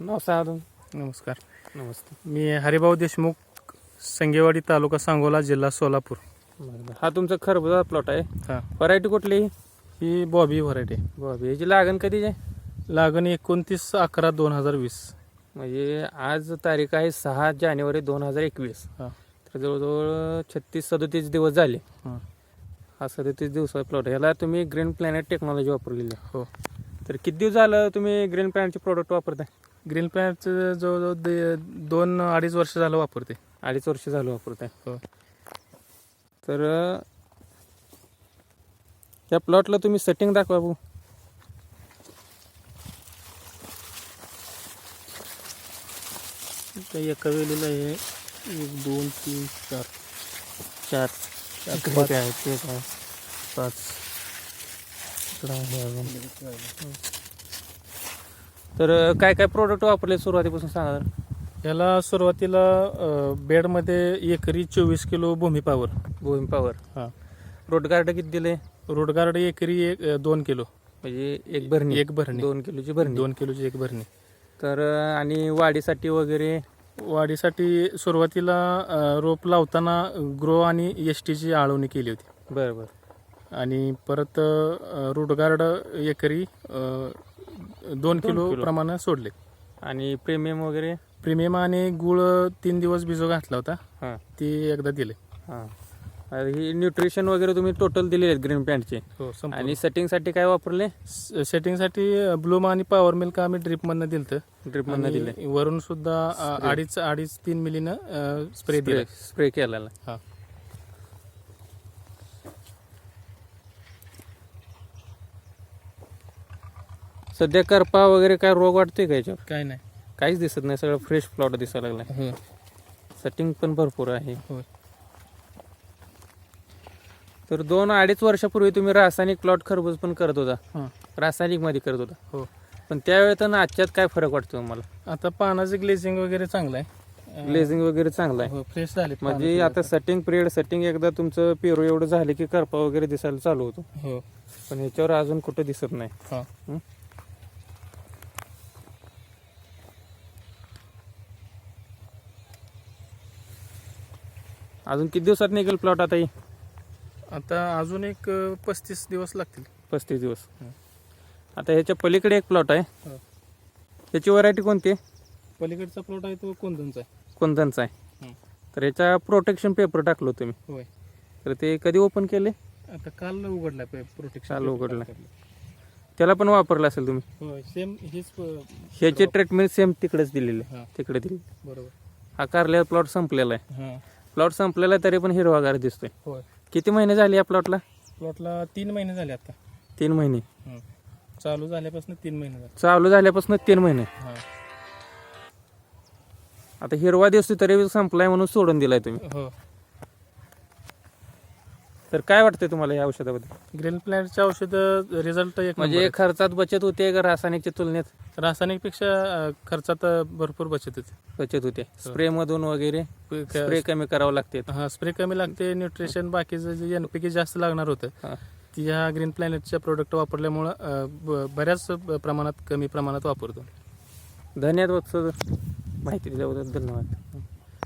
नाव तुम नमस्कार. नमस्ते. मी हरिभाऊ देशमुख संगेवाडी तालुका सांगोला जिल्हा सोलापूर. हा तुमचा खरबुजा प्लॉट आहे. हां. व्हरायटी कुठली? ही बॉबी व्हरायटी बाबा. याची लागण कधीची आहे? लागण एकोणतीस अकरा दोन हजार वीस. म्हणजे आज तारीख आहे सहा जानेवारी दोन हजार एकवीस. हां. तर जवळजवळ छत्तीस सदोतीस दिवस झाले. हां. हा सदोतीस दिवसाचा प्लॉट आहे. याला तुम्ही ग्रीन प्लॅनेट टेक्नॉलॉजी वापरलेली हो. तर किती दिवस झालं तुम्ही ग्रीन प्लॅनेटचे प्रोडक्ट वापरताय? ग्रीन प्लॅनचं जवळजवळ दे- दोन अडीच वर्ष झालं वापरते. अडीच वर्ष झालं वापरताय. हो. तर अं, या प्लॉटला तुम्ही सेटिंग दाखवा भाऊ. तर एका वेळेला आहे एक दोन तीन चार चार आहे आहे? पाच. इकडं आहे अजून. तर काय काय प्रोडक्ट वापरले सुरुवातीपासून सांगा जरा. याला सुरुवातीला अं, बेडमध्ये एकरी चोवीस kilo Bhumi power. Bhumi power. हां. रोड गार्ड किती दिले? रोडगार्ड एकरी एक अं, दोन किलो. म्हणजे एक भरणी. एक भरणी. दोन किलोची भरणी. दोन किलोची एक भरणी. तर आणि वाढीसाठी वगैरे? वाढीसाठी सुरुवातीला अ, रोप लावताना ग्रो आणि एस टीची आळवणी केली होती. बरं बरं. आणि परत अ, रूटगार्ड एकरी अ, दोन किलो किलो. प्रमाणे सोडले. आणि प्रीमियम वगैरे? प्रीमियम आणि गुळ तीन दिवस भिजो घातला होता. हां. ती एकदा दिले. हां. आणि ही न्यूट्रिशन वगैरे तुम्ही टोटल दिलेले आहेत ग्रीन पॅन्टचे हो आणि सेटिंगसाठी काय वापरले? सेटिंगसाठी ब्लूम आणि पॉवर मिल्क आम्ही ड्रिपमधनं दिलं ड्रिपमधनं दिले वरून सुद्धा अ, अडीच अडीच तीन मिलीनं स्प्रे दिला. स्प्रे स्प्रे केलेला. हा. सध्या करपा वगैरे काय रोग वाटतोय का याच्यावर? काय नाही. काहीच दिसत नाही सगळं फ्रेश प्लॉट दिसायला लागलाय. हो. सेटिंग पण भरपूर आहे. हो तर दोन अडीच वर्षापूर्वी तुम्ही रासायनिक प्लॉट खरबूज पण करत होता. हां. रासायनिकमध्ये करत होता. हो. पण त्यावेळेत आणि आजच्यात काय फरक वाटतो तुम्हाला? आता पानाचं ग्लेझिंग वगैरे चांगलं आहे ग्लेझिंग वगैरे चांगलं आहे हो फ्रेश झाले म्हणजे आता सेटिंग पिरियड सेटिंग एकदा तुमचं पेरू एवढं झालं की करपा वगैरे दिसायला चालू होतो. हो. पण ह्याच्यावर अजून कुठं दिसत नाही. हा. हं? अजून किती दिवसात निघेल प्लॉट आता ही? आता अजून एक पस्तीस दिवस लागतील. पस्तीस दिवस. हं. आता ह्याच्या पलीकडे एक प्लॉट आहे. हो. त्याची व्हरायटी कोणती? आहे पलीकडचा प्लॉट आहे तो कोंदनचा आहे. कोणत्यांचा आहे. हं. तर याच्या प्रोटेक्शन पेपर टाकलो तुम्ही होय. तर ते कधी ओपन केले? आता काल उघडलाय प्रोटेक्शन काल उघडलाय. त्याला पण वापरलं असेल तुम्ही? होय सेम हेच ह्याची ट्रीटमेंट सेम तिकडेच दिलेली आहे. हा. तिकडे दिली बरोबर. हा कारल्या प्लॉट संपलेला आहे. हा. प्लॉट संपलेला तरी पण हिरवागार दिसतोय. होय. किती महिने झाले या प्लॉटला? प्लॉटला तीन महिने झाले आता. तीन महिने. हं. चालू झाल्यापासून तीन महिने झाले. चालू झाल्यापासून तीन महिने. हा. आता हिरवा दिसतोय तरी संपलाय म्हणून सोडून दिलाय तुम्ही. हो. तर काय वाटतंय तुम्हाला या औषधाबद्दल? ग्रीन प्लॅनटचे औषध रिझल्ट एक म्हणजे म्हणजे खर्चात बचत होते का रासायनिकच्या तुलनेत? रासायनिकपेक्षा खर्चात अ, भरपूर बचत होते. बचत होते. स्प्रे मधून वगैरे स्प्रे कमी करावं लागते. हा स्प्रे कमी लागते न्यूट्रिशन बाकीचं जे एनपीके जास्त लागणार होतं हा. ती ह्या ग्रीन प्लॅनेटच्या प्रोडक्ट वापरल्यामुळं अ, ब- बऱ्याच प्रमाणात कमी प्रमाणात वापरतो. धन्यवाद सर माहिती दिल्याबद्दल धन्यवाद.